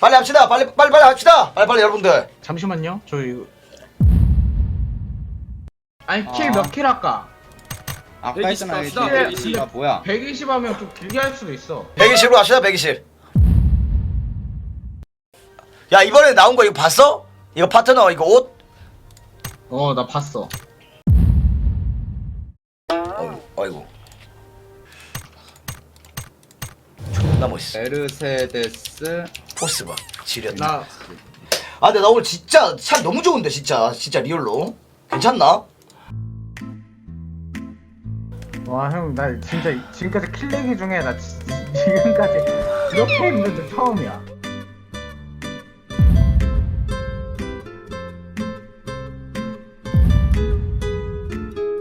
빨리 합시다. 빨리 빨리 빨리 합시다. 빨리 빨리 여러분들. 잠시만요. 저 이거 아니 킬 아. 몇 킬 할까? 아까 120 했잖아 갑시다, 120. 120. 아 뭐야 120 하면 좀 길게 할 수도 있어. 120으로 합시다. 120. 야 이번에 나온 거 이거 봤어? 이거 파트너 이거 옷? 어 나 봤어. 어이구, 어이구. 존나 멋있어. 메르세데스 포스 봐. 지렸다. 나 아 근데 나 오늘 진짜 차 너무 좋은데 진짜 진짜 리얼로. 괜찮나? 와 형 나 진짜 지금까지 킬 내기 중에 나 지, 지금까지 이렇게 힘든 적 처음이야.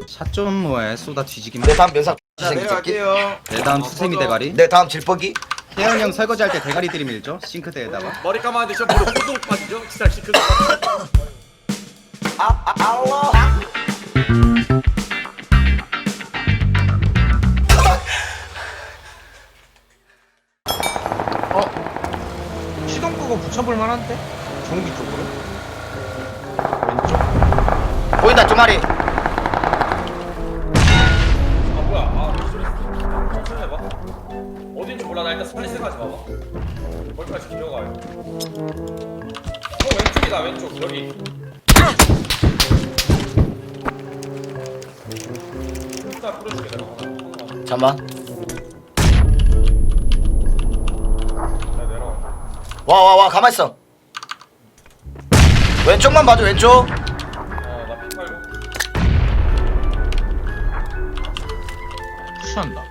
샷존모에 쏟아 뒤지기만 내 다음 면상 자. 내려갈게요 내 다음 어, 수세미. 대가리 내 다음 질퍽이. 태현이 형 설거지 할 때 대가리 들이밀죠 싱크대에다가 머리 감았는데 저 머리 호동 빠지죠? 진짜 시크 아, 아. 어 시동 끄고 붙여볼 만한데? 전기 쪽으로? 왼쪽? 보인다 두 마리. 어딘지 몰라 나 일단 스파리 생각하지 마봐 머리까지 기려가요 어 왼쪽이다 왼쪽 여기 일단 풀어줄게 내가 하나. 잠만. 내려가 와와 와 가만 있어. 왼쪽만 봐줘 왼쪽. 어나피 팔고 푸시한다.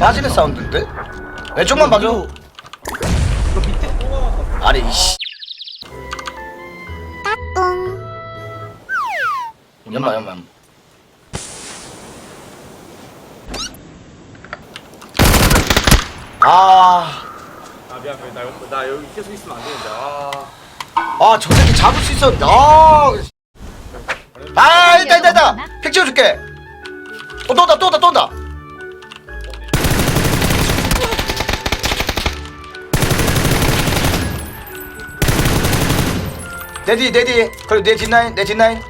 빠지는 사운드인데? 왼쪽만 봐줘. 이거- 이거 밑에? 아니 이씨. 연마 연마. 아, 아 미안 미안 나 여기, 나 여기 계속 있으면 안 되는데 아 아, 저 새끼 잡을 수 있었는데, 아. 아, 있다, 있다, 있다. 픽 찍어줄게. 어, 또 온다, 또 온다, 또 온다. 내 뒤, 내 뒤. 그리고 내 뒷라인, 내 뒷라인.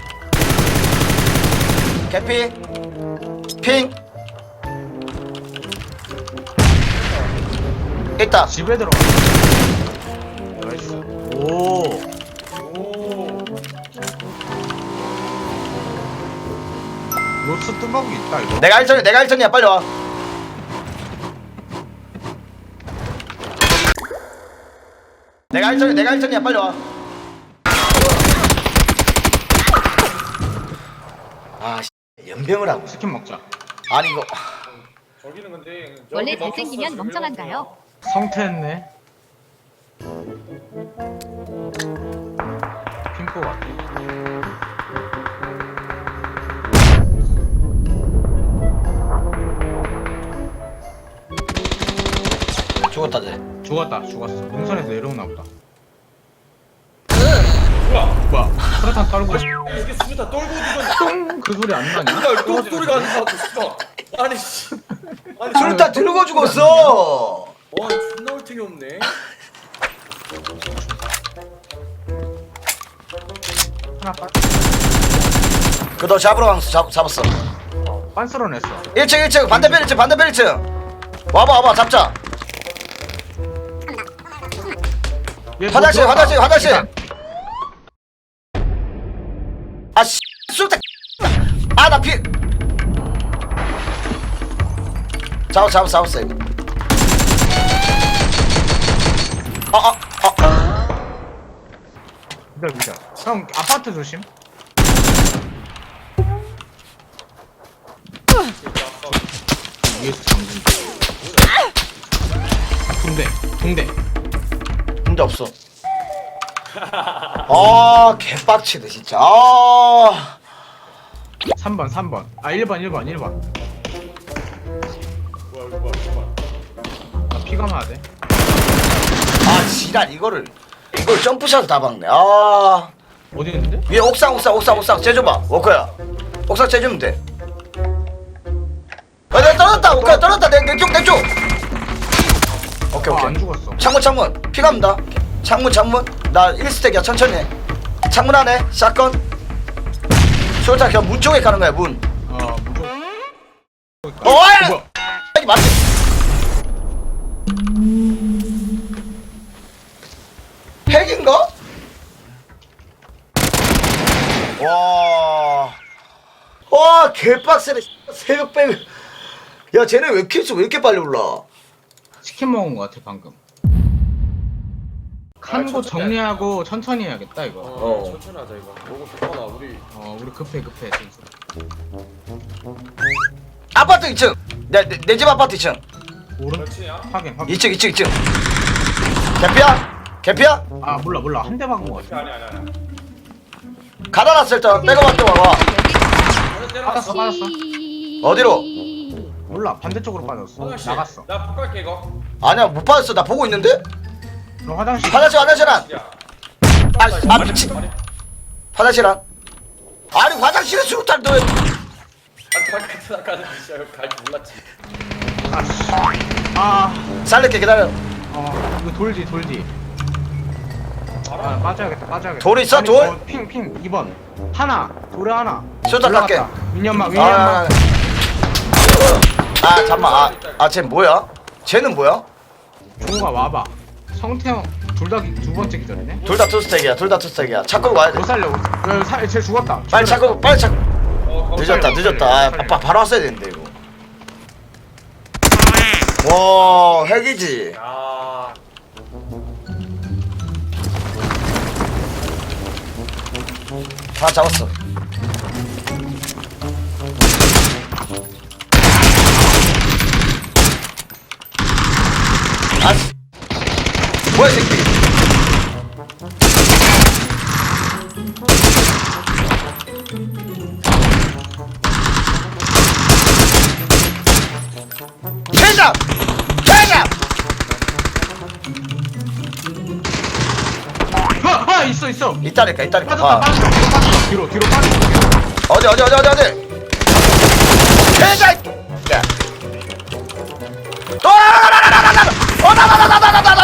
개피. 핑. 있다. 집에 들어. 나이스. 오. 오 로스 뚜벅이 있다 이거. 내가 1천이 내가 1천이야 빨리 와 내가 1천이 내가 1천이야 빨리 와 아, 씨, 연병을 하고. 치킨 먹자. 아니 이거 저기는 근데 원래 여기 잘생기면 멈췄어, 멍청한가요? 성태했네. 핑크 같아. 죽었다 쟤. 죽었다, 죽었어. 능선에서 내려오나 보다. 뭐야 뭐야? 프라탄 이게 떨고 똥 그 소리 안 나냐? 야, 또 소리가 안 나고 있어. 아니 씨. 아니 술다 들고 죽었어. 와, 존나 올탱이 없네. 하나 빤, 그너 잡으러 가서 잡, 잡았어. 빤스러냈어. 1층 1층 반대편 1층 반대편 1층. 와봐 와봐 잡자. 얘 화장실 뭐 화장실 들어가? 화장실. 나 피. 잡았 잡았 잡았어 이거. 아아 아. 기다려, 기다려. 형 아파트 조심. 위에서 붕대. 문제 없어. 아 개빡치네 진짜. 아. 3번, 3번. 아, 1번, 1번, 1번. 뭐야, 이거 뭐야, 이거 뭐야. 나 피가 마야 돼. 아 지랄 이거를. 이걸 점프샷 다 박네. 아. 어디 있는데? 위에 옥상 옥상 옥상 옥상. 재줘봐 워커야. 옥상 재주면 돼. 아, 내가 떨어졌다 워커야. 떨어졌다. 내내쪽내쪽. 오케이 아, 오케이. 안 죽었어. 창문 창문. 피갑니다. 창문 창문. 나 1스택이야. 천천히 해. 창문 안에. 샷건 쇼타 그냥 문 쪽에 가는 거야 문 어, 무조건. 어이! 뭐야? 아니 맞지 핵인가? 와, 와 개빡세네 새벽 백. 야 쟤네 왜 킬수 왜 이렇게 빨리 올라? 치킨 먹은 거 같아 방금. 천천히 정리하고 천천히 해야겠다 이거. 어, 어. 천천히 하자 이거 너무 좋잖아 우리 어, 우리 급해 급해 진짜. 아파트 2층. 내내집 아파트 2층. 오른 몇층이야? 확인 확인. 2층 2층 2층. 개피야? 개피야? 아 몰라 몰라 한 대 박은 거 같아. 아니 아니 아니 가다 놨을 때 빼고 왔다 와봐. 오늘 받았어 받았어. 어디로? 몰라 반대쪽으로 빠졌어. 나갔어. 나 바꿀게 이거 아니야 못 받았어 나 보고 있는데. 너 화장실. 화장실 화장실 안. 야 아, 아 미친. 화장실 안. 아니 화장실에 수류탄 너. 아니 바깥에 나가는 진짜 갈줄 몰랐지 아, 씨. 아, 살릴게 기다려. 어, 이거 돌지 돌지. 아, 빠져야겠다 빠져야겠다. 돌 있어, 돌? 어, 핑, 핑, 2번. 하나, 돌에 하나. 깎게. 올라갔다. 민현마, 아, 민현마. 아 잠만 아, 아쟤 뭐야? 쟤는 뭐야? 종우가 와봐. 성태형 둘 다 두 번째 기절이네. 둘 다 투스택이야 둘 다 투스택이야. 차 끌고 와야 돼. 못 살려. 야, 사, 쟤 죽었다. 빨리 차 끌고 빨리 차 어 늦었다 늦었다. 아. 아빠 바로 왔어야 되는데 이거. 와 핵이지. 야. 하나 잡았어 뭐야 새끼 있어 있어 이따니까 이따니까 빠졌다 빠졌다 뒤로 뒤로 빠졌다 어디 어디 어디 어디 어디 캔다! 야. 어, 나나나나나나! 어, 나나나나나나나!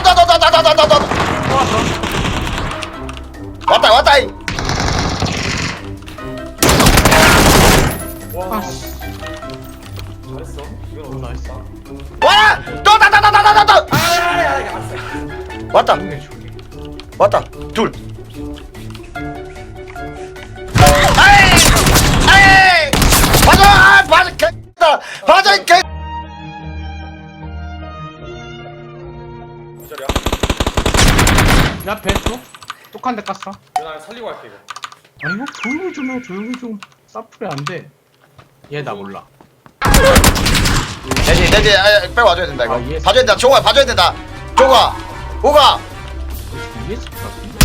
왔다 왔다. 이. 와. 잘했어. 이건 너무 나이스 와라 또다다다다다다 아야야야 왔다 왔다 둘야 배수? 똑한 대 깠어. 나 살리고 갈게 이거. 아니, 이거 조용히 좀 해, 조용히 좀. 사프리 안 돼. 얘 나 몰라. 내지 내지 아, 빼고 와줘야 된다 이거. 아, 예. 봐줘야 된다. 종아 봐줘야 된다. 종아 오가. 이게 스킬 같은데?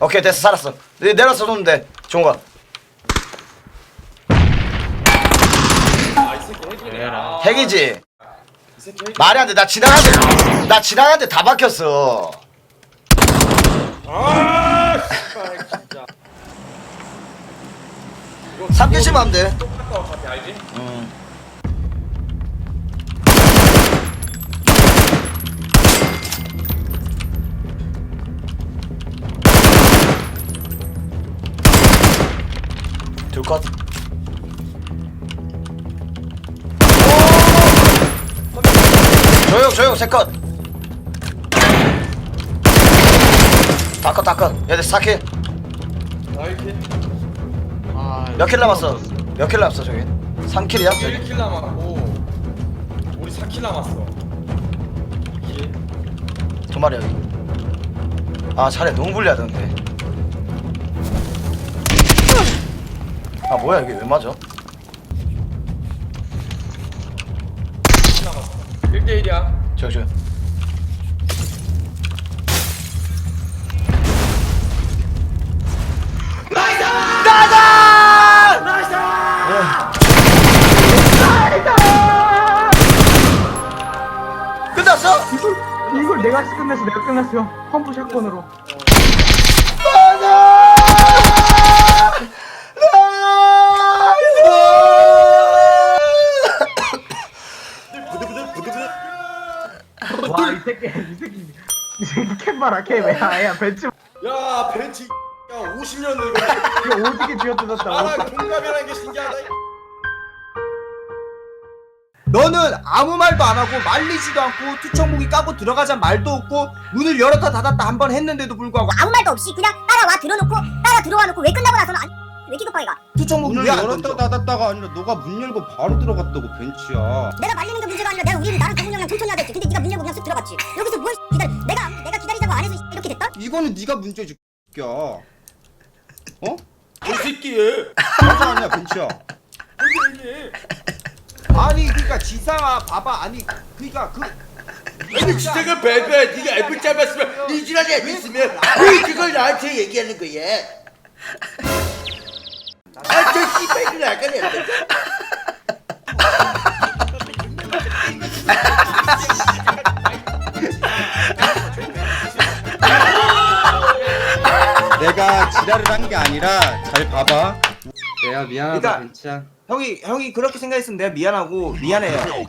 오케이 됐어. 살았어. 내, 내려서 놓으면 돼 종아. 아 이 새끼 핵이네. 에라. 아, 핵이지. 이 새끼 핵 말이 안돼나 지나가는데 나 지나가는데 다 박혔어 아 씨발 핵 진짜 이거 삼계시면 안돼 똑같다 어차피 알지? 음. 둘컷 조용 조용 세컷 다컷 다컷 얘들 사킬 나이키 아, 몇 킬 남았어 몇 킬 남았어 저기 3킬이야 1킬 남았고 우리 4킬 남았어 2킬 두 마리 여기. 아 자네 너무 불리하던데. 아 뭐야 이게 왜 맞아? 2킬 남았어 1대1이야 저기 저기. 끝났어? 이걸, 이걸 내가 끝냈어, 내가 끝냈어. 펌프 샷건으로. 와, 이 새끼 캠 봐라 캠. 야, 야 벤츠 야 벤치 야 50년 늙은 이거 오지게 쥐어뜯었다. 아나 공감이라는 게 신기하다 너는 아무 말도 안 하고 말리지도 않고 투척무기 까고 들어가자 말도 없고 문을 열었다 닫았다 한 번 했는데도 불구하고 아무 말도 없이 그냥 따라와 들어놓고 따라 들어와 놓고 왜 끝나고 나서는 안, 왜 기급하게 가? 투척무기 문을 왜안 열었다 던져? 닫았다가 아니라 너가 문 열고 바로 들어갔다고 벤치야 내가 말리는 게 문제가 아니라 내가 우리 나랑 경훈 형이랑 천천히 하자 했지. 근데 네가 문 열고 그냥 쑥 들어갔지. 여기서 뭘 기다려? 내가 내가 기다리자고 안 해서 이렇게 됐다? 이거는 네가 문제지 야 어? 이 새끼 맞아 아니야 벤치야 아니 그러니까 지상아 봐봐. 아니 그러니까 그 아니 그 베베 네가 애플 잡았으면 이 지랄이 안 있으면 왜 그걸 나한테 얘기하는 거야? 아저 씨발들 아까 냈다 내가 지랄을 한 게 아니라 잘 봐봐. 내가 미안하다 그러니까- 벤치야 형이 형이 그렇게 생각했으면 내가 미안하고 미안해요